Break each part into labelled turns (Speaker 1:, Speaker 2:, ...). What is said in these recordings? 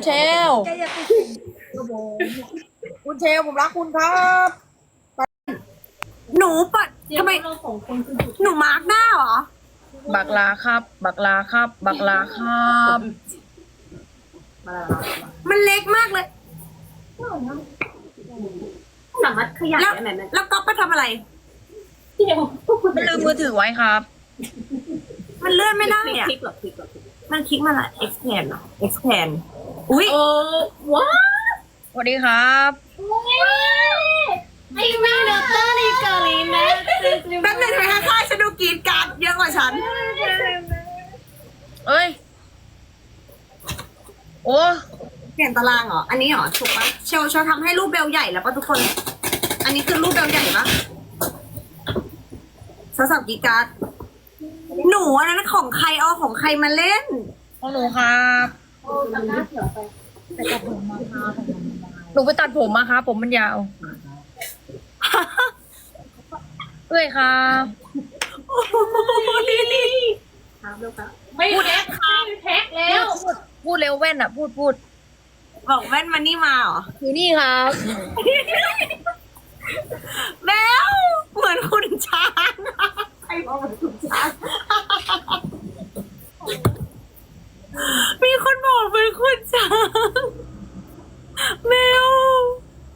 Speaker 1: คุณเชล
Speaker 2: แกอย่าติดครับผมคุณเชลผมรักคุณครับ
Speaker 3: หนูเปิดทำไม
Speaker 4: เราสองคนคือ
Speaker 3: หนูมาร์กหน้าเหรอ
Speaker 1: บักลาครับ บักลาครับ บักลาครับ
Speaker 3: มันเล็กมากเลย
Speaker 4: สามารถขยาย
Speaker 3: แล้ว
Speaker 4: ได้ไหมแม่
Speaker 3: แล้วก๊อฟไปทำอะไร
Speaker 4: พี่เดียวพวกคุณ
Speaker 1: ไม่ลืมมือถือไว้ครับ
Speaker 3: มันเลื่อนไม่ได้อะ
Speaker 4: คลิกหรอคลิกหรอ
Speaker 3: มันคลิกมาละ expand เหรอ expand อุ้ย
Speaker 4: เออว้า
Speaker 1: สวัสดีครับ
Speaker 4: ไอ้แม่เดอร์เตอร์ในเกาหลีนะ
Speaker 3: แป๊บนึงทำไมข้างๆฉันดูกรีดการ์ดเยอะกว่าฉัน
Speaker 1: เอ้ย โอ้
Speaker 3: เปลี่ยนตารางเหรอ อันนี้เหรอ ถูกปะเชลเชลทำให้รูปเบลใหญ่แล้วปะทุกคน อันนี้คือรูปเบลใหญ่ปะโทรศัพท์กรีดการ์ด หนูอันนั้นของใครเอาของใครมาเล่น
Speaker 1: ของหนูครับหนูไปตัดผมมาครับผมมันยาว เอ้ยครับ
Speaker 4: ไม่แท็กค่ะแท็กแล้ว
Speaker 1: พูดพูดเร็วแว่นอะ พูดพูด
Speaker 3: บอกแว่นมันนี่มาเหรอ
Speaker 1: คือนี่ครับ
Speaker 3: แบลเหมือนคุณช้างใค รบอกเหมือนคุณช้างมีคนบอกเหมือนคุณช้างแมว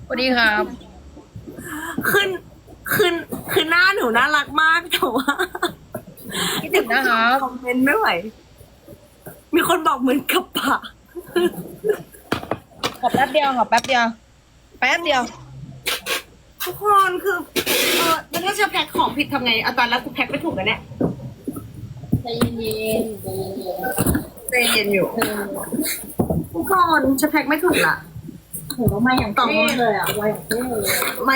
Speaker 1: สวัสดีครับ
Speaker 3: ขึ้นขึ้นคือหน้าหนูน่ารักมากแต่ว่า
Speaker 1: คิดถึงนะครับ
Speaker 3: คอมเมนต์ไม่ไหว มีคนบอกเหมือนกับปะ
Speaker 1: ขอแป๊บเดียวขอแป๊บเดียว แป๊บเดียว
Speaker 3: ทุกคนคือเออแล้วถ้าจะแพ็คของผิดทำไงเอาตอนแล้วกูแพ็คไม่ถูกกันเนี่ย
Speaker 4: ใจเย็นๆใจเย็น
Speaker 3: ใจเย็นอยู่ทุกคนจะแพ็คไม่ถูกละ
Speaker 4: ๆโหมาอย่างเท่เลยอะมาอย่างเท่เลย
Speaker 3: มา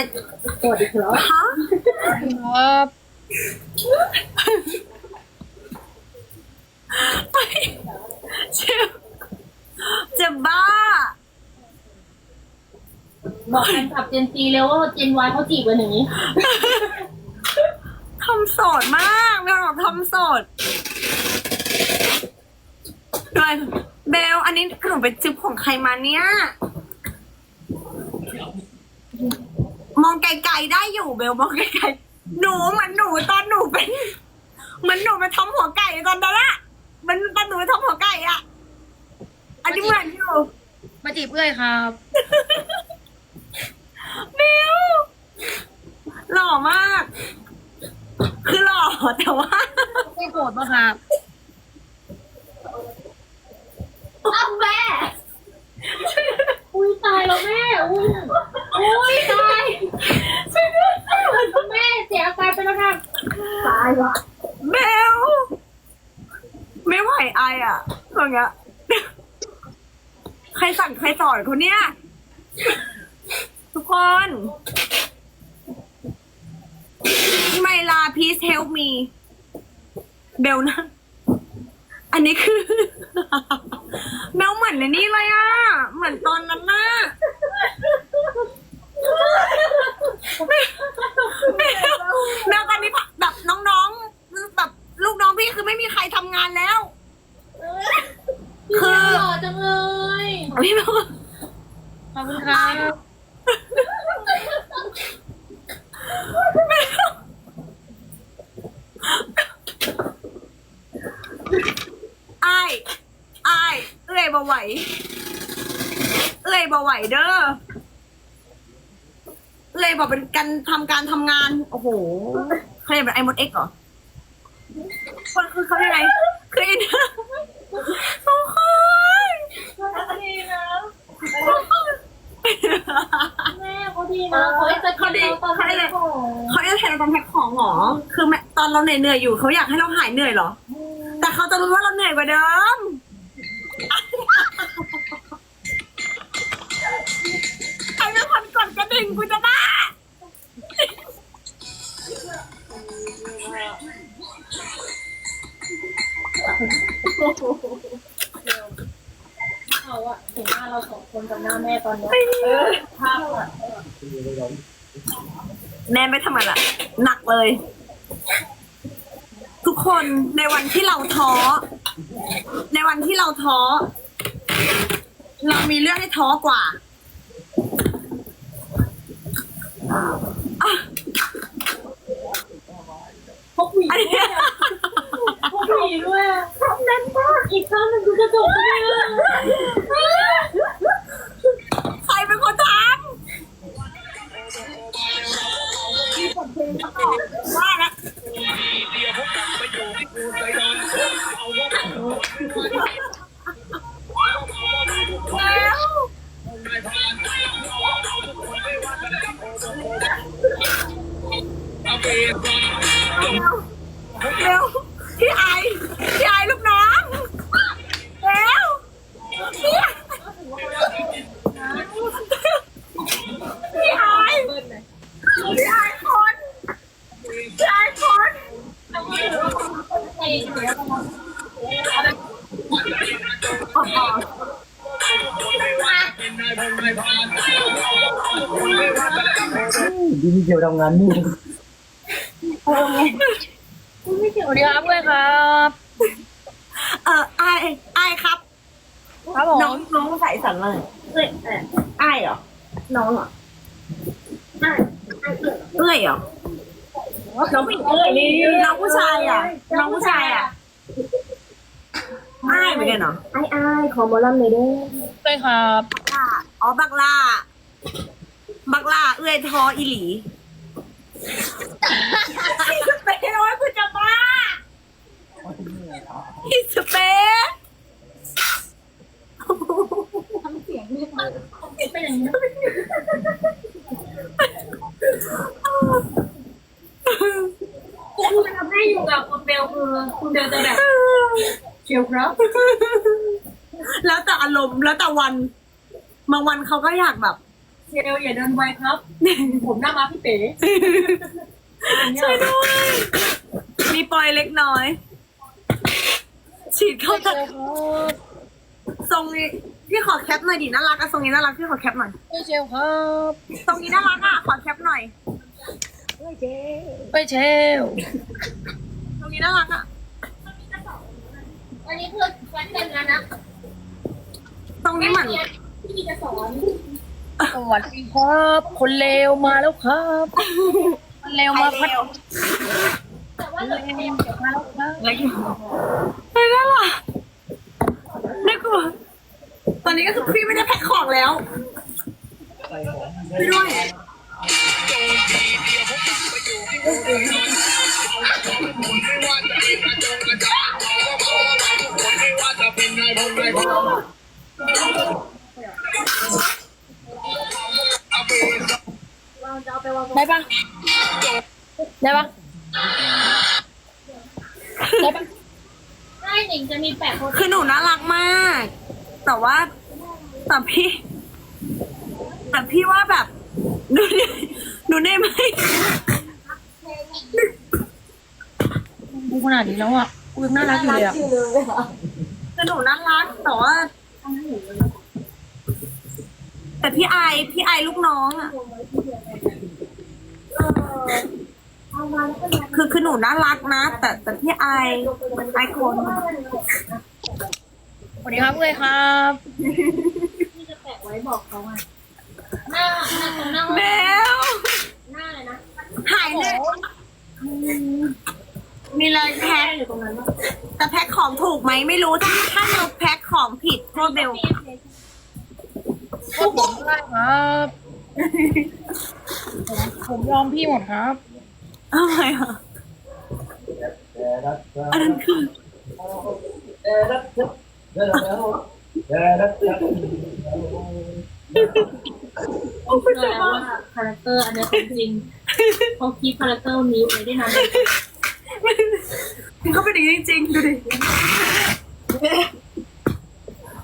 Speaker 4: สวัสดีครับ
Speaker 3: ฮะ
Speaker 1: ครับ
Speaker 3: เชฟจะบ้า
Speaker 4: บอกแฟนคลับเจนซีเร็วว่าเจนวายเขาจีบกันอย่างนี้
Speaker 3: ทำโสดมากแมวบอกทำโสดด้วยเบล อันนี้ขนมเป็นจิ๊บของใครมาเนี่ย มองไกลๆได้อยู่เบลมองไกลๆหนูเหมือนหนูตอนหนูเป็นเหมือนหนูไปทำหัวไก่ตอนนั้นอะเหมันตอนหนูไปทำหัวไก่อะอันนี้เหมือนอยู่
Speaker 1: มาจีบเอ้ยครับ
Speaker 3: เบลหล่อมาก คือหล่อแต่ว่า
Speaker 1: ไม่โกรธปะครับ
Speaker 4: อ้าวแม่อุ้ยตายแล้วแม่ อุ้ยอุ้ยตายแม่เสียอาการไปแล้วค่ะตายละ
Speaker 3: เบล ไม่ไหวไออะตรงเงี้ยใครสั่งใครสอนคนเนี้ยทุกคนไมลา please help me เบลนะ อันนี้คือ แมวเหมือนในนี่เลยอะ เหมือนตอนนั้นน่ะแมวแมวตอนนี้แบบน้องๆแบบลูกน้องพี่คือไม่มีใครทำงานแล้ว
Speaker 4: คือหล่อ จังเลย
Speaker 3: พี่แมว
Speaker 1: ขอบคุณครับ
Speaker 3: ไอ้ไอ้ายเอื้อยบ่ไหว เอื้อยบ่ไหวเด้อ เอื้อยบอกเป็นการทำการทำงาน โอ้โหเขาเรียกเป็นไอมดเอ็กเหรอคนคือเขาเรียกไงคืออินทุกคน
Speaker 4: ดีนะ แม่เขาดีนะเขาจะกินเราตอนนี้
Speaker 3: เขาจะแทนเราตอนแพ็คของเหรอ คือแม่ตอนเราเหนื่อยๆอยู่เขาอยากให้เราหายเหนื่อยเหรอ แต่เขาจะรู้ว่าเราเหนื่อยกว่าเดิมใครเป็นคนกดกระดิ่งกูจะบ้า
Speaker 4: เขาอะถึงหน้าเราสองคนกับหน้าแม่ตอนนี้ภาพอะ
Speaker 3: แม่ไม่ทำอะไรละหนักเลย ทุกคนในวันที่เราท้อ ในวันที่เราท้อ เรามีเรื่องให้ท้อกว่าอะ
Speaker 4: พกหวี
Speaker 3: อัน
Speaker 4: ด้
Speaker 3: นี้
Speaker 4: วยอะพกหวีด้วยอะแน่นมาก อีกข้างหนึ่งคือกระจกเลย
Speaker 3: ใครเป็นคนทำว่าแล้วแล้วเร็วพี่ไอพี่ไอลูกน้องเร็วพี่ไอพี่ไอพี่ไอคนพี่ไอคน
Speaker 5: ดีเดียวทำงานนี่
Speaker 1: สวัสดีครับเลยครับ
Speaker 3: เออไอไอครับ
Speaker 1: ครับผม
Speaker 3: น้องน้องภาษาอีสานว่าไงเอ้ยเอ้ยไอเหรอ น้องเหรอไอเอ้ยเหรอ น้องผู้หญิงเอ้ยน้องผู้ชายอะน้องผู้ชายอะไอเหมือนกันเหรอ
Speaker 4: ไอ้ไอ้ขอหมอลำหน่อยเด้อ
Speaker 1: เลยครับ
Speaker 3: ล่าอ๋อบักล่าบักล่าเอ้ยทออีหลีไปโอ้ยคุณจะบ้าฮิสเปซ
Speaker 4: ทำเสียงไม่ได้เป็นอย่างนี้ คุณจะทำให้อยู่กับคุณเบลคือคุณเบลจะแบบเชียวครับ
Speaker 3: แล้วแต่อารมณ์แล้วแต่วันบางวันเขาก็อยากแบบ
Speaker 4: เชียวอย่าเดินไวครับ ผมหน้ามาพี่เป๋
Speaker 3: ช่วยด้วย มีปอยเล็กน้อย ฉีดเข้า
Speaker 1: เจ
Speaker 3: ตา
Speaker 1: อครับ
Speaker 3: ทรงนี้พี่ขอแคปหน่อยดิน่ารักอะทรงนี้น่ารักพี่ขอแคปหน่อย
Speaker 1: ไปเชลครับ
Speaker 3: ทรงนี้น่ารักอะขอแคปหน่อย
Speaker 1: ไปเชล
Speaker 3: ทรงนี้น่ารักอะ
Speaker 4: อันนี้คือวัดเต็มแล้วนะ
Speaker 3: ทรงนี้เหมือน
Speaker 4: ที่มีจะสอน
Speaker 1: สวัสดีครับ คนเลวมาแล้วครับ คนเลวมาพัด
Speaker 4: แต่ว่า
Speaker 1: คน
Speaker 4: เกิด
Speaker 1: เล
Speaker 4: เป็น
Speaker 1: วมาแล้วครับ
Speaker 3: เล็กอยู่เฮ้ยน่ารักน่ากลัวตอนนี้ก็คือพี่ไม่ได้แพ็คของแล้วพี่ด้วย
Speaker 4: เราจะเอา ไปวาง
Speaker 1: ได้ปะได้ปะได้ปะ
Speaker 4: ได้หนิงจะมีแปะโพส
Speaker 3: คือหนูน่ารักมาก แต่ว่าแต่พี่ แต่พี่ว่าแบบ หนูเนี่ยหนูเนี่ยไม่
Speaker 1: ดูขนาดนี้แล้วอะกูยังน่ารักอยู่เลยอะ
Speaker 3: คือหนูน่ารักแต่ว่าแต่พี่ไอพี่ไอลูกน้องอะคือคือหนูน่ารักนะ แต่แต่พี่ไอไอคน
Speaker 1: สวัสดีครับเลยครับ
Speaker 4: ที่จะแปะไว้บอกเขาอะห น้าหน้าตรงหน้า
Speaker 3: เบล
Speaker 4: หน้าเลยนะ
Speaker 3: หายเลยมีเลยแพ็ค
Speaker 4: อยู่ตรงนั้นว่า
Speaker 3: แต่แพ็คของถูกไหมไม่รู้ถ้าถ้าเราแพ็คของผิดโทษเบล
Speaker 1: ผมได้ครับผมผมยอมพี่หมดครับ
Speaker 3: อะไรอะอันนั้นคือ โอ้คุณ
Speaker 4: แล้
Speaker 3: จะ
Speaker 4: ว
Speaker 3: มา
Speaker 4: ว่าคาแรคเตอร์อันนี้ของจริงเขาคีคาแรคเตอร์นี้ไว้ได้นานเลย
Speaker 3: เขาเป็นอย่างนี้จริงๆดูดิ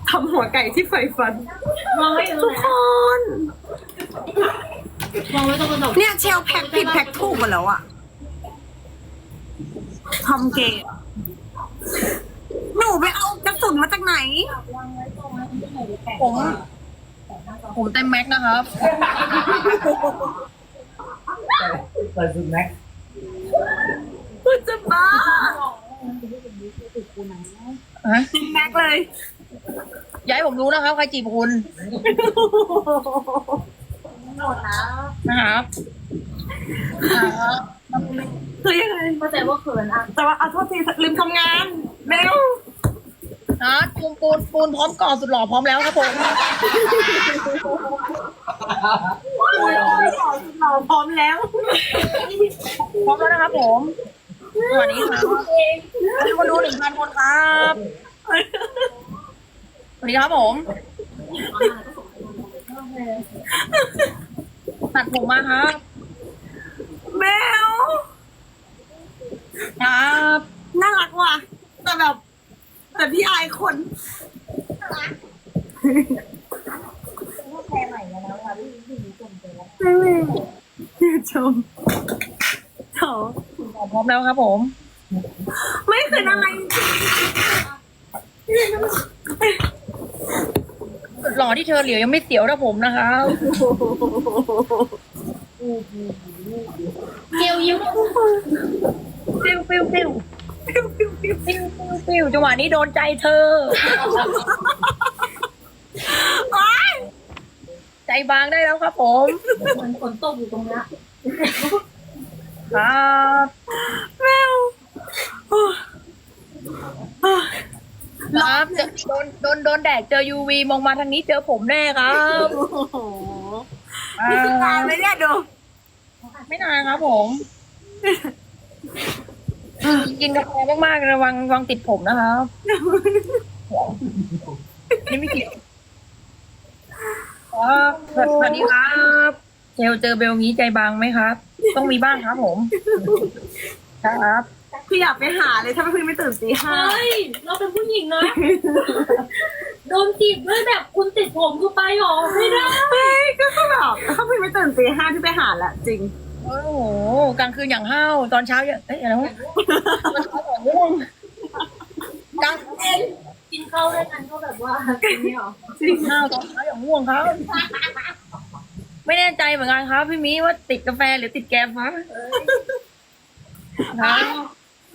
Speaker 3: ทำหัวไก่ที่ไฟฟัน
Speaker 4: วางไว้ตรง
Speaker 3: ทุก
Speaker 4: ไหน
Speaker 3: คน
Speaker 4: วางไว้ตรงกระจก
Speaker 3: เนี่ยเชลแพ็คผิดแพ็คถูกหมดแล้วอะทำเกย์หนูไปเอากระสุนมาจากไหน
Speaker 1: ผม ผมเต็มแม็กซ์นะครับ
Speaker 5: ใส่สุดแม็ก
Speaker 3: คุณจะบ้า
Speaker 1: ฮะ
Speaker 3: แม็กเลย
Speaker 1: อย่าให้ผมรู้นะครับใครจีบคุณ
Speaker 4: หมดนะ
Speaker 1: นะครับนะครับ
Speaker 3: คือยังไง
Speaker 4: เข้าใจว่าเขินอะ
Speaker 3: แต่ว่าเอาโทษทีลืมทำงานเบล
Speaker 1: นะปูนปูนปูนพร้อมก่อนสุดหล่อพร้อมแล้วครับผม
Speaker 3: เราพร้อมแล้ว
Speaker 1: พร้อมแล้วนะครับผมสวัสดีครับมีคนดูหนึ่งพันคนครับสวัสดีครับผมตัดผมมาครับ
Speaker 3: เบล
Speaker 1: ครับ
Speaker 3: น่ารักว่ะแต่แบบ แต่พี่อายคน
Speaker 4: แพ้ใหม่แล้วค่ะพี่พี่ชมไปแล้ว
Speaker 3: ไม่ไม่อย่าชมโถ
Speaker 1: พร้อมแล้วครับผม
Speaker 3: ไม่คืออะไร
Speaker 1: สุดหล่อที่เธอเหลียวยังไม่เสียวนะผมนะครับ
Speaker 4: เกลยิ้ม
Speaker 1: ฟิวฟิวฟิว ฟิวฟิวฟิวฟิวฟิวจังหวะนี้โดนใจเธอ
Speaker 3: ว้าย
Speaker 1: ใจบางได้แล้วครับผม
Speaker 4: เหมือนฝนตกอยู่ตรงเนี้ย
Speaker 1: ครับ
Speaker 3: เบลโอ้โอ้
Speaker 1: ครับเจอโดนโดนโดนแดดเจอ UV มองมาทางนี้เจอผมแน่ครับ
Speaker 3: โหนี่คืองานไหมเนี่ยดู
Speaker 1: ไม่นานครับผม กินกาแฟมากๆระวังระวังติดผมนะครับนี่ไม่ติดครับสวัสดีครับเจลเจอเบลงี้ใจบางไหมครับ ต้องมีบ้างครับผมครับ
Speaker 3: พี่อยากไปหาเลยถ้าพี่ไม่ตื่นตีห้า
Speaker 4: เฮ้ยเราเป็นผู้หญิงนะ โดนจีบด้วยแบบคุณติดผมกูไปหรอไม่ได้
Speaker 3: เฮ้ยก็คือแบบถ้าพี่ไม่ตื่นตีห้าที่ไปหาแหละจริง
Speaker 1: โอ้โหกลางคืนอย่างห้าวตอนเช้าอย่างเอ้ยอะไรวะตอนเช้าอย่างง่วงกลางคืน
Speaker 4: กินข้าวด้วยกันก็แบบว่ากินไม่หรอ
Speaker 1: ห้าวตอนเช้าอย่างง่วงครับ ไม่แน่ใจเหมือนกันครับ พี่มีว่าติดกาแฟหรือติดแกมครับครับ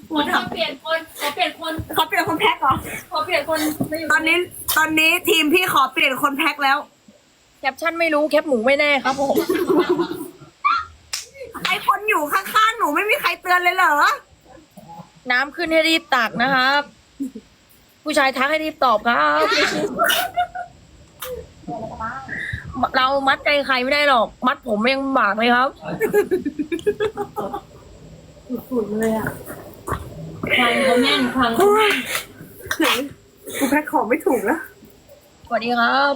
Speaker 4: คนขอเปลี่ยนคนขอเปลี่ยนคน
Speaker 3: เขาเปลี่ยนคนแพ็คเหรอ
Speaker 4: ขอเปลี่ยนคนไม่อยู่
Speaker 3: ตอนนี้ตอนนี้ทีมพี่ขอเปลี่ยนคนแพ็คแล้ว
Speaker 1: แคปชั่นไม่รู้แคปหมูไม่แน่ครับผม
Speaker 3: ไอคนอยู่ข้างๆหนูไม่มีใครเตือนเลยเหรอ
Speaker 1: น้ำขึ้นให้รีบตักนะครับ ผู้ชายทักให้รีบตอบครับ เรามัดใจใครไม่ได้หรอก มัดผมยังบากเลยครับ
Speaker 4: สุดๆเลยอะคลังเขาแน่นคลัง
Speaker 3: โอ้ยไหนกูแพ็คของไม่ถูกแล้ว
Speaker 1: สวัสดีครับ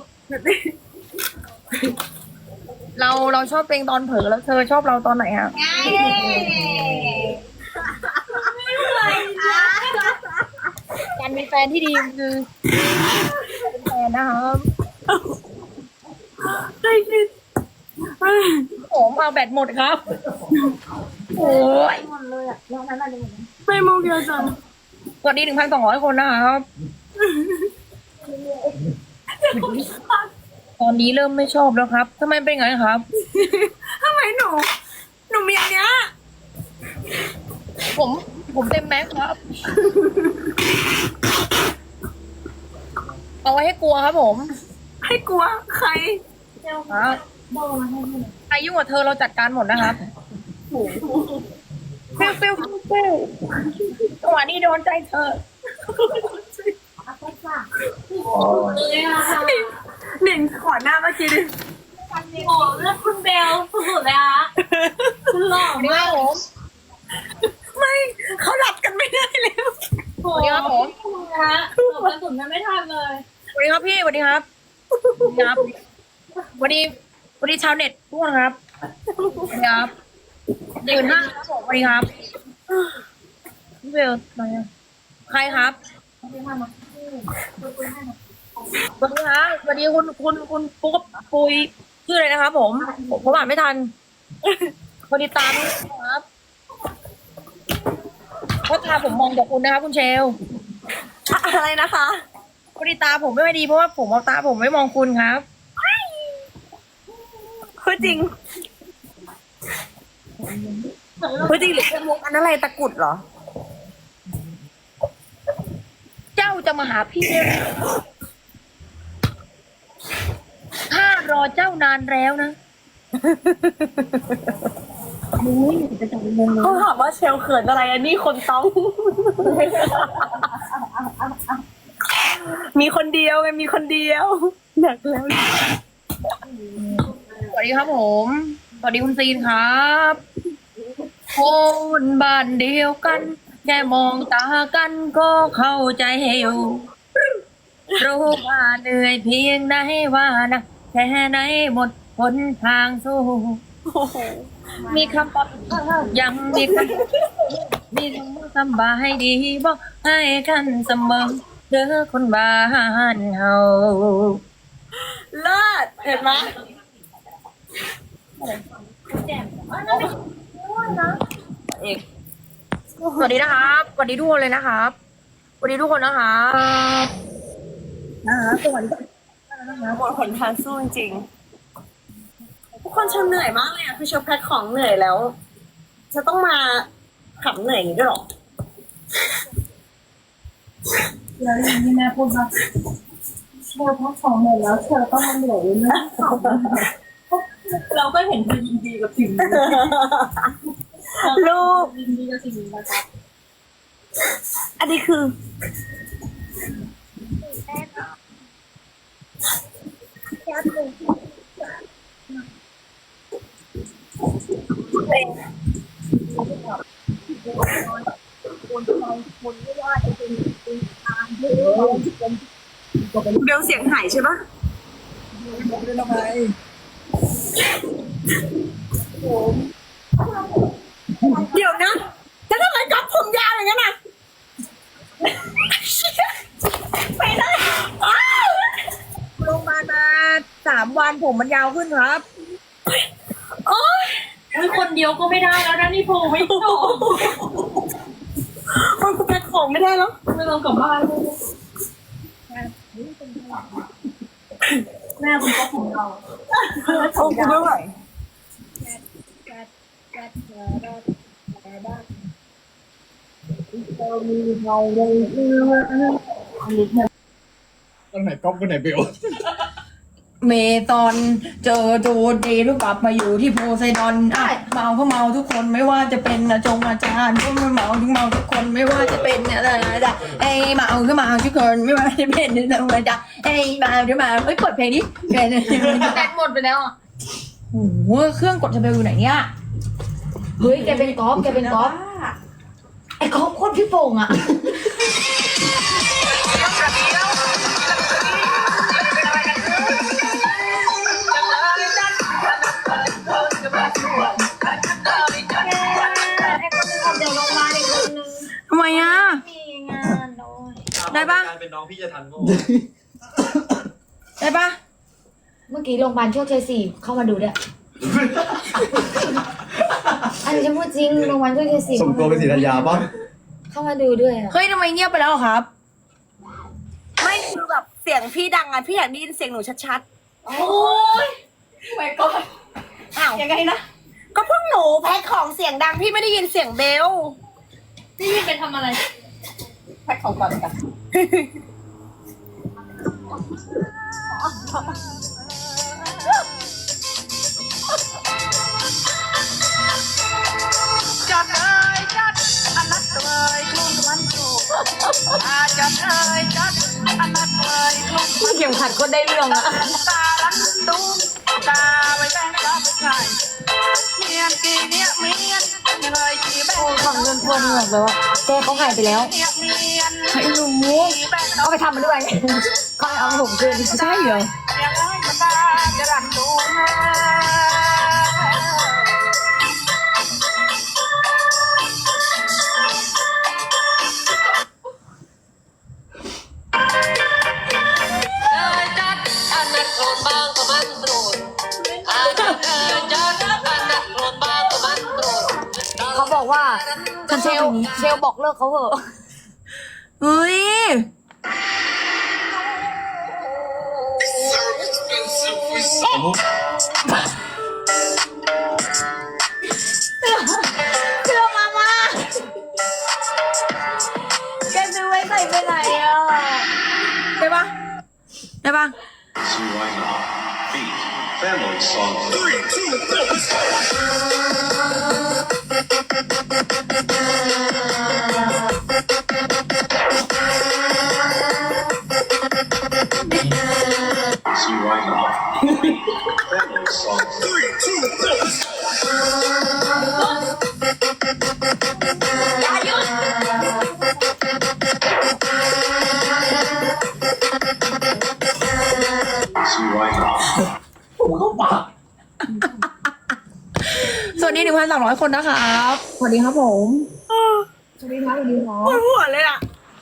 Speaker 1: เราเราชอบเพลงตอนเผลอแล้วเธอชอบเราตอนไหนอะการมีแฟนที่ดีคือเป็นแฟนนะครับ
Speaker 3: ได้ยินเอ้ย
Speaker 1: ผมเอาแบตหมดครับโอ้ย
Speaker 4: หมดเลยอะแล้วนั้นอะไรอย่างเงี้ย
Speaker 3: ไม่มุกเดียวจัง
Speaker 1: สวัสดีหนึ่งพันสองร้อยคนนะครับ ตอนนี้เริ่มไม่ชอบแล้วครับทำไมเป็นอย่างนั้นครับ
Speaker 3: ทำไมหนู หนูมีอันเนี้ย
Speaker 1: ผมผมเต็มแม็กซ์ครับ เอาไว้ให้กลัวครับผม
Speaker 3: ให้กลัวใคร
Speaker 4: เจ้า
Speaker 1: ครับ
Speaker 4: โบมาให้หน่อย
Speaker 1: ใครยุ่งกับเธอเราจัดการหมดนะครับฟิวฟิวฟิวฟิวจังหวะนี้โดนใจเธอ
Speaker 4: เอาไปฝากเลยอะค่ะ
Speaker 3: หนึ่งขอ หน้าเมื่อกี้ดิ
Speaker 4: โอ้เลือกคุณเบลสุดๆเลยอะคุณหล่อ
Speaker 1: สวัสดีค
Speaker 4: มา
Speaker 1: รั
Speaker 4: ก
Speaker 1: บผม
Speaker 3: ไม่เขาหลับกันไม่ได้แล้ว
Speaker 4: โอ้
Speaker 1: สวัสดีครับผม
Speaker 4: ฮะหลบกระสุนกันไม่ทันเลย
Speaker 1: สวัสดีครับพี่สวัสดีครับสวัสดีครับสวัสดีสวัสดีชาวเน็ตทุกคนครับสวัสดีครับเดือนห้าครับผมสวัสดีครับพี่เบลมายังใครครับ
Speaker 4: ไม่ทันหรอก
Speaker 1: สวัสดีครับสวัสดีคุณคุณคุณปุ๊กปุยชื่ออะไรนะครับผมผมผมอ่านไม่ทันคนติดตามครับเขาตาผมมองจากคุณนะครับคุณเชล
Speaker 3: อะไรนะคะ
Speaker 1: คนติดตามผมไม่ค่อยดีเพราะว่าผมเอาตาผมไม่มองคุณครับ
Speaker 3: คือจริงคือจริงหรือเป็นมุกอันอะไรตะกรุดเหรอ
Speaker 1: เจ้าจะมาหาพี่ได้ไหมาร อเจ้านานแล้วนะมุ้ยจะจับงงเลย
Speaker 3: เขาถามว่าเชลเขินอะไรอันนี้คนต้องมีคนเดียวไงมีคนเดียวหนักแล้ว
Speaker 1: สวัสดีครับผมสวัสดีคุณซีนครับคนบ้านเดียวกันแค่มองตากันก็เข้าใจอยู่รู้ว่าเหนื่อยเพียงไหนว่านะ แค่ไหนหมดหนทางสู้ มีคำปลอบยังมีคำมีคำสบายดีบอกให้กันเสมอเจอคนบ้านเฮา
Speaker 3: เลิศเห็นไหม
Speaker 1: เอกสวัสดีนะครับสวัสดีทุกคนเลยนะครับสวัสดีทุกคนนะครับนะครับสวัสดี
Speaker 3: หมดหนทางสู้จริงๆทุกคนเชลเหนื่อยมากเลยอะคือเชลแพ็คของเหนื่อยแล้ว จะต้องมาขับเหนื่อยอย่างนี้ด้วยเหรอ
Speaker 4: แล้วอย่างที่แม่พูดว่าเธอพักของเหนื่อยแล้วเธอต้องมาเหนื่อยนะเราก็เห็นเธอยินดีกับสิ่งนี้
Speaker 3: ลูก
Speaker 4: ยินดีกับสิ่งนี้นะครับ
Speaker 3: อันนี้คือ เบลเสียงหายใช่ปะเดี๋ยวนะแล้วทำไมก๊อฟผมยาวอย่างนั้นอะไปเลยอ้าว
Speaker 1: โรงพยาบาลมาสามวัน ผมมันยาวขึ้นครับ
Speaker 3: โอ๊ย
Speaker 4: เฮ้ยคนเดียวก็ไม่ได้แล้วนะนี่โพไม่จบ
Speaker 3: มันกูแพ็คของไม่ได้แล้ว
Speaker 4: ไม่ต้องกลับบ้านเลยแม่คุณก็ของเรา
Speaker 3: โอ้กูไม่ไหว
Speaker 5: คนไหนก๊อฟคนไหนเบล
Speaker 1: เมตอน เจอจูดีลูกกลับมาอยู่ที่โพไซดอนอะเมาก็เมาทุกคนไม่ว่าจะเป็นอาจงอาจารย์ก็เมาทุกเมาทุกคนไม่ว่าจะเป็นอะไรอะไรไอ้เมาก็เมาทุกคนไม่ว่าจะเป็นอะไรอะไรไอ้เมาก็เมาเฮ้ยเปิดเพลงนี้เพลง
Speaker 4: แบตหมดไปแล้วอะ
Speaker 1: โอ้โหเครื่องกดจะเบลอยู่ไหนเนี่ย
Speaker 2: เฮ้ยแกเป็นกอล์ฟแกเป็นกอล์ฟไอ้กอล์ฟโคตรพี่โป่งอะ
Speaker 1: ไมอะ
Speaker 4: มีงานโดย
Speaker 1: ได้ปะ
Speaker 6: การเป็นน้องพี่จะทันก็
Speaker 1: ได้ปะ
Speaker 2: เมื่อกี้โรงพยาบาลโชคชัยสี่เข้ามาดูด้วยอันนี้ฉันพูดจริงโรงพยาบาลโชคชัยสี่
Speaker 6: ส่งตัวเป็นศิรยาป่ะ
Speaker 2: เข้ามาดูด้วยอะ
Speaker 1: เฮ้ยทำไมเงียบไปแล้วอะครับ
Speaker 3: ไม่คือแบบเสียงพี่ดังอะพี่อยากได้ยินเสียงหนูชัด
Speaker 4: โอ้ยไม่ก็
Speaker 3: ๆอ้าว
Speaker 4: ยังไงนะ
Speaker 3: ก็เพิ่งหนูแพ็คของเสียงดังพี่ไม่ได้ยินเสียงเบล
Speaker 4: นี่ไปทำอะไร
Speaker 3: แพ็คของก่อนกัน
Speaker 7: จัดเอ้ยจัดอันนัดเอ้ยคลุ้มวันโชอาจัดเอ้ยจัดอันนัดเอ้ยคลุ้มวัน
Speaker 2: เข็มขัดก็ได้เรื่องอะ
Speaker 7: ตาลันตูมตาไว้แบ่งกับผู้ชายเมียนกี่เนี่ยเมียนยังเลยกี่แบ่ง
Speaker 2: โอ้ของเงินทวนเหงือกเลยว่ะแกเขาหายไปแล้ว
Speaker 7: เนี่ยเมียน
Speaker 1: ไม่รู้
Speaker 7: กี่แบ่ง
Speaker 2: เอาไปทำมันด้วยเขาให้เอาผมคืน
Speaker 1: ใช่เหรอ
Speaker 7: เขา
Speaker 2: บอกว่าเชลเชลบอกเลิกเขาเถอะ
Speaker 1: เฮ้ย
Speaker 2: เชื่อมามาแกซื้อไว้ใส่ไปไหนอะ
Speaker 1: ได้ปะได้ปะ
Speaker 6: สวยงามปี Family song. ชีวา ย Family song. ชีวาย
Speaker 5: ผมเข้าปาก
Speaker 1: สวัสดีหนึ่งพันสามร้อยคนนะครับ สวัสดีครับผม สวัสดีครับสวัสดีครับ
Speaker 3: ปวดหัวเลยอะ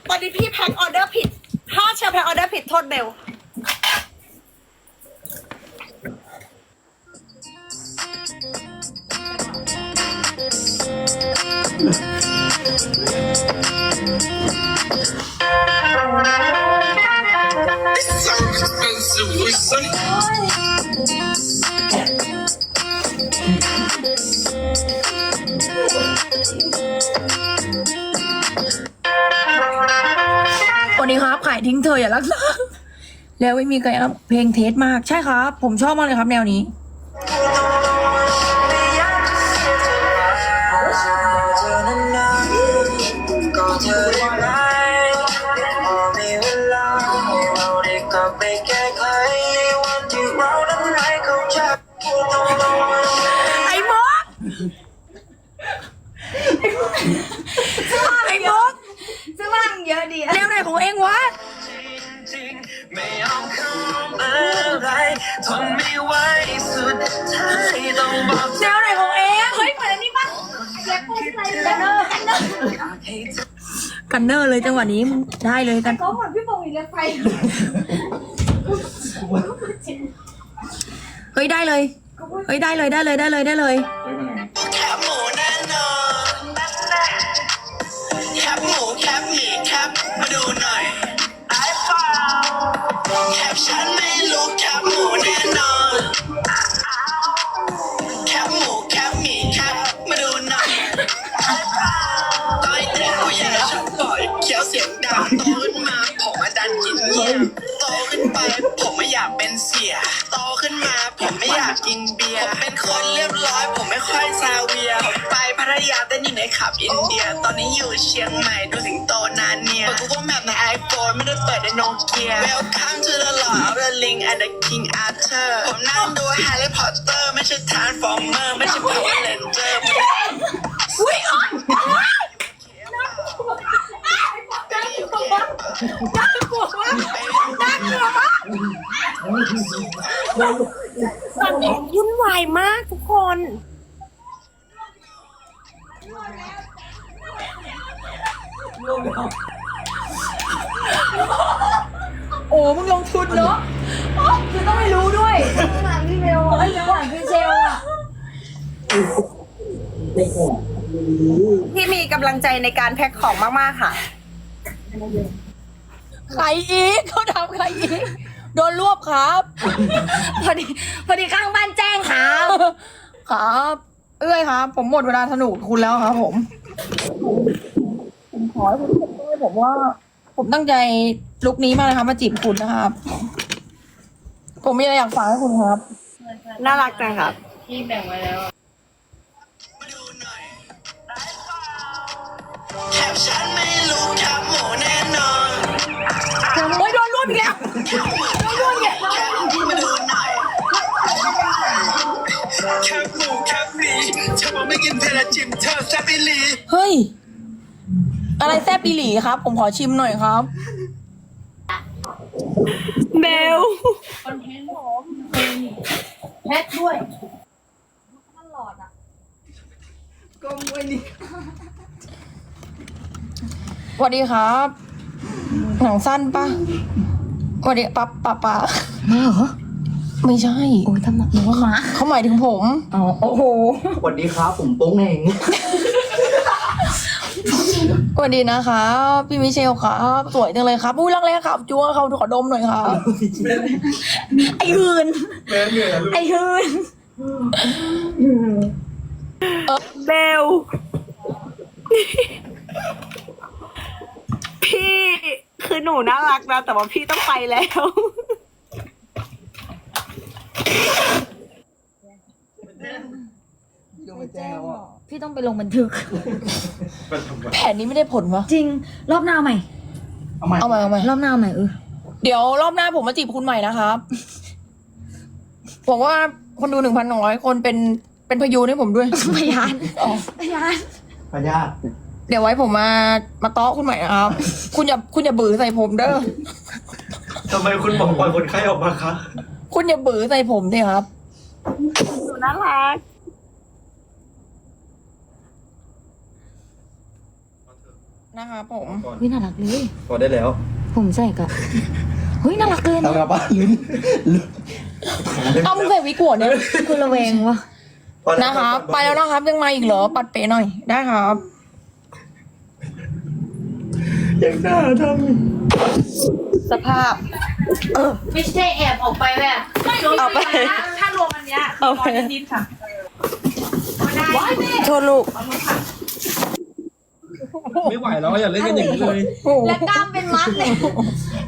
Speaker 3: ตอนนี้พี่แพ็คออเดอร์ผิด ถ้าเชียร์แพ็คออเดอร์ผิดโทษเบล
Speaker 1: สายทิ้งเธออย่ารักษาแล้วไม่มีใครครับเพลงเทสมากใช่ครับ ผมชอบมากเลยครับแนวนี้
Speaker 7: ก็เธอได้ไหมพอมีเวลาเราได้กลับไปแก้ไข เย
Speaker 2: อะดีอะ
Speaker 1: แนวไหนของเองวะ
Speaker 7: จริงๆไม่ยอมเข้ามาอะไรทนไม่ไหวสุดท้ายต้องบอก
Speaker 1: แนวไหนของเอง
Speaker 3: เฮ้ยเหมือนอันนี้ปะ
Speaker 2: กันเนอร์กันเนอร์
Speaker 7: อยากให้เธอ
Speaker 1: กันเนอร์เลยจังหวะนี้ได้เลยกัน
Speaker 2: ก็เหมือนพี่โป่งอีกแล้วไฟ
Speaker 1: เฮ้ยได้เลย เฮ้ยได้เลยได้เลยได้เลยได้เลย
Speaker 7: แคบหมูแน่นอน แคบหมูแคบหมีแคบมาดูหน่อยไอ้ฟ้าแคบฉันไม่รู้แคบหมูแน่นอนแคบหมูแคบหมีแคบมาดูหน่อยตอนเด็กผู้ใหญ่ชอบบ่อยเคี้ยวเสียงดังโตขึ้นมาผมมาดันกินเงียบโตขึ้นไปผมไม่อยากเป็นเสียโตขึ้นมาผมไม่อยากกินเบียร์ผมเป็นคนเรียบร้อย ผมไม่ค่อยซาเวียผม ไปพัทยาเต้นอยู่ในขับอินเดีย ตอนนี้อยู่เชียงใหม่ดูถึงโตนานเนี่ยเปิดกูว่าแมปในไอโฟนไม่ได้เปิดในโนเกีย Welcome to the Lord of the Ring and the King Arthur ผมนั่งดู Harry Potter ไม่ใช่ Transformer ไม่ใช่ Power Ranger
Speaker 3: อุ้ยอ๋อน่ากลัวมากน่ากลัวมากตอนนี้วุ่นวายมากทุกคน
Speaker 1: โอ้มึงลงทุนเนาะ
Speaker 2: คือต้องไม่รู้ด้วยหลังพี่เบลไอ้ยหลังพี่เชลอะ
Speaker 3: ที่มีกำลังใจในการแพ็คของมากๆค่ะ
Speaker 1: ใครอีกเขาทำใครอีก โดนรวบครับ
Speaker 2: พอดีพอดีข้างบ้านแจ้งครับ
Speaker 1: ครับ เอ้ยครับ ผมหมดเวลาสนุกคุณแล้วครับผม ขอให้คุณเชื่อด้วยผมว่า ผมตั้งใจลุกนี้มากนะครับมาจีบคุณนะครับ ผมมีอะไรอยากฝากให้คุณครับ
Speaker 3: น่ารักจังครับ
Speaker 4: ที่แบ่งไว้แล้ว
Speaker 7: มาดูหน่อยแคปฉันไม่รู้แคบหมูแน่นอน
Speaker 1: โอ้ยโดนรวบอีกแล้ว
Speaker 7: แคบมาดูหน่อยแคบหมูแคบหมีเธอบอกไม่กินเพลาจิมเธอแซบอิลี
Speaker 1: เฮ้ย อะไรแซ่บอีหลีครับ ผมขอชิมหน่อยครับ
Speaker 3: เบล
Speaker 2: แพทด้วย
Speaker 1: สวัสดีครับ หนังสั้นปะสวัสดีปั๊บปั๊บปะ
Speaker 2: มาเหรอ
Speaker 1: ไม่ใช่
Speaker 2: โอ้ยทำไมหนูว่ามา
Speaker 1: เขาหมายถึงผม
Speaker 2: อ๋อ โอ้โห
Speaker 5: สวัสดีครับ ผมโป้งเอง
Speaker 1: สวัสดีนะครับ พี่มิเชลครับสวยจังเลยครับอุ้ยรักแรงครับจัวเขาขอดมหน่อยครับ
Speaker 2: ไอ้หืนนไอ้หืน
Speaker 3: เบล พี่คือหนูน่ารักนะ แต่ว่าพี่ต้องไปแล้ว
Speaker 2: ลงมาแจ้วอะ พี่ต้องไปลงบันทึก
Speaker 1: แผนนี้ไม่ได้ผลวะ
Speaker 2: จริง รอบหน้าเอาใหม่
Speaker 5: เอาใหม่
Speaker 1: เอาใหม่เอาใหม่
Speaker 2: รอบหน้าเอาใหม่เออ
Speaker 1: เดี๋ยวรอบหน้าผมมาจีบคุณใหม่นะครับ ผมว่าคนดูหนึ่งพันหนึ่งร้อยคนเป็นเป็นพยูนให้ผมด้วย
Speaker 2: พยาน
Speaker 1: อ๋อ
Speaker 2: พยาน
Speaker 5: พยาธิ
Speaker 1: เดี๋ยวไว้ผมมามาเตาะคุณใหม่นะครับ คุณอย่าคุณอย่าบือใส่ผมเด้อ
Speaker 5: ทำไมคุณบอกปล่อยคนไข้ออกมาคะ
Speaker 1: คุณอย่าบือใส่ผมดิครับ
Speaker 3: หนูน่ารัก
Speaker 1: นะครับผม
Speaker 2: เฮ้ยน่ารักเลย
Speaker 5: พอได้แล้ว
Speaker 2: ผมใส่กะเฮ้ยน่ารักเกิน
Speaker 5: ทำงานบ้านลิ้นลิ้น
Speaker 1: เอามึงใส่วิกหัวเนี่ย
Speaker 2: คือระแวงวะ
Speaker 5: พอแล้ว
Speaker 1: นะครับไปแล้วนะครับยังมาอีกเหรอปัดเป๋หน่อยได้ครับ
Speaker 5: ยังหน้าท
Speaker 1: สภาพ
Speaker 2: ไม่ใช่แอบออกไปแม่
Speaker 1: เอาไป
Speaker 3: ถ้ารวมอันเนี้ย
Speaker 1: เอาไป
Speaker 3: ร้อยนิดๆค่ะ
Speaker 1: โทษลูกำ
Speaker 5: ไม่ไหวแล้วอย่าเล่นกันอย่างนี้เลย
Speaker 1: โอ้โห
Speaker 2: แล้วกล้ามเป็นมัดเลย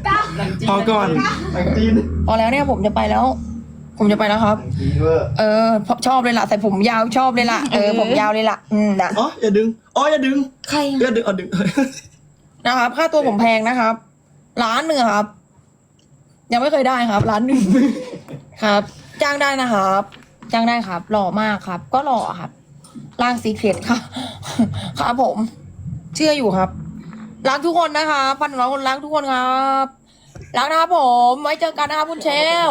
Speaker 2: กล้าม
Speaker 5: พอก่อนแต่งจีน
Speaker 1: พอแล้วเนี่ยผมจะไปแล้ว ผมจะไปแล้วครับ
Speaker 5: จีนเวอร์
Speaker 1: เออชอบเลยล่ะใส่ผมยาวชอบเลยล่ะเออผมยาวเลยล่ะอืมนะ
Speaker 5: อ๋ออย่าดึงอ๋ออย่าดึง
Speaker 2: ใคร
Speaker 5: อย่าดึงอ๋อดึง
Speaker 1: นะครับ ค่าตัวผมแพงนะครับล้านหนึ่งครับ ยังไม่เคยได้ครับล้านหนึ่งครับ จ้างได้นะครับ จ้างได้ครับหล่อมากครับ ก็หล่อครับร่างสีเครตค่ะครับผม เชื่ออยู่ครับ รักทุกคนนะคะพันร้อยคนรักทุกคนครับรักนะครับผมไว้เจอกันนะครับคุณเชล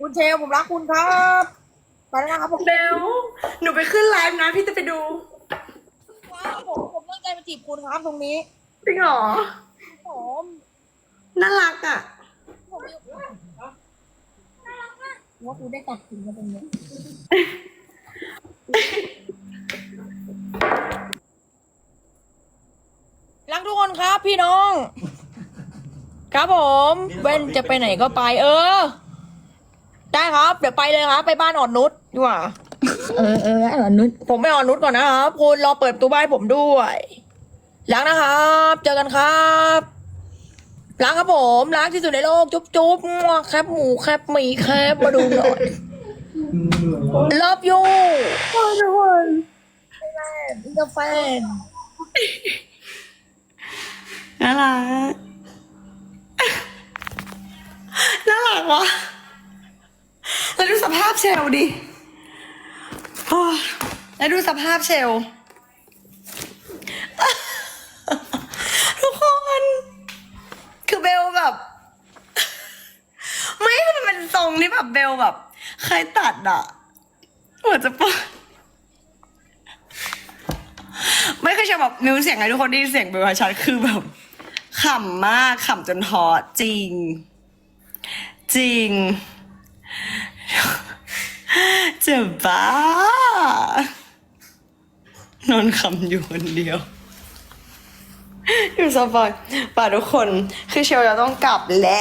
Speaker 1: คุณเชลผมรักคุณครับไปแล้วนะครับผม
Speaker 3: เบลหนูไปขึ้นไลฟ์นะพี่จะไปดู
Speaker 1: ครับผมผมตั้งใจมาจีบคุณครับตรงนี้
Speaker 3: จริงเหรอ
Speaker 1: ผม
Speaker 3: น่ารักอะ
Speaker 1: ผมอยู่ว่ากูได้ตัดสินมาตรงนี้ รักทุกคนครับ พี่น้อง ครับผมเว้นจะไปไหนก็ไป เออ ได้ครับ เดี๋ยวไปเลยครับ ไปบ้านอ่อนนุชดีกว่า
Speaker 2: เออเออแล้วนุช
Speaker 1: ผมไปอ่อนนุชก่อนนะครับคุณรอเปิดประตูบ้านให้ผมด้วยรักนะครับ เจอกันครับรักครับผมรักที่สุดในโลก จุ๊บจุ๊บมั่วแคบหมูแคบหมีแคบมาดูหน่อย love you ทุกคนกาแฟ น่า
Speaker 3: รักน่ารักวะแล้วดูสภาพเชลดิแล้วดูสภาพเชลทุกคน คือเบลแบบ ไม่มันเป็นทรงที่แบบเบลแบบ ใครตัดอะหัวจะปวดไม่เคยจะแบบมิวเสียงไงทุกคนได้ยินเสียงเบลชัดคือแบบ ขำมากขำจนฮอจริง จริง จะบ้านอนขำอยู่คนเดียว อยู่สบายป่าทุกคน คือเชลจะต้องกลับและ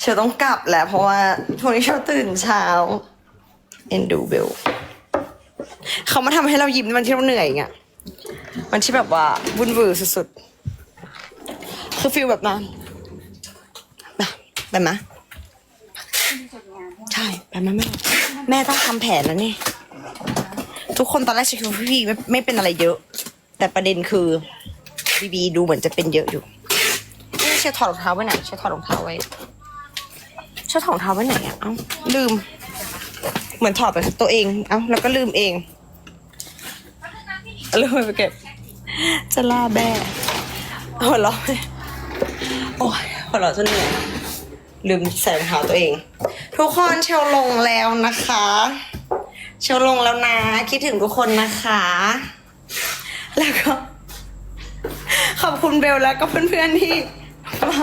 Speaker 3: เชลต้องกลับแหละเพราะว่าช่วงนี้เชลตื่นเช้าเอ็นดูเบลเขามาทำให้เรายิ้มในวันที่เราเหนื่อยไง วันที่แบบว่าวุ่นวือสุดๆ คือฟิลแบบนั้นแบบแบบมะใช่แบบมแม่แม่ต้องทำแผนแล้วนี่ ทุกคนตอนแรกฉันคิดว่าพี่ไม่ไม่เป็นอะไรเยอะ แต่ประเด็นคือบีบีดูเหมือนจะเป็นเยอะอยู่นี่ถอดรองเท้าไว้ไหนเชถอดรองเท้าไว้เชถอดรองเท้าไว้ไหนอะเอ้าลืม เหมือนถอดไปตัวเอง เอ้าแล้วก็ลืมเอง ลืมไปเก็บ จะล่าแบ่หัวเราะโอ้ยหัวเราะจนเหนื่อยลืมใส่รองเท้าตัวเอง ทุกคนเชลลงแล้วนะคะ เชลลงแล้วนะ คิดถึงทุกคนนะคะ แล้วก็ ขอบคุณเบลแล้วก็เพื่อนๆที่มา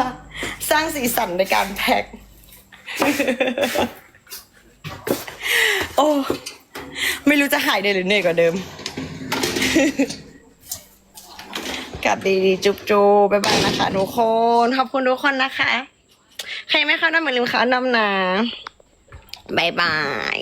Speaker 3: สร้างสีสันในการแพ็คโอ้ ไม่รู้จะหายได้หรือเหนื่อยกว่าเดิม กลับดีๆ จุ๊บจูบ๊ายบายนะคะทุกคน ขอบคุณทุกคนนะคะ ใครไม่เข้าน้ำเหมือนลืมเข้าน้ำนะบายบาย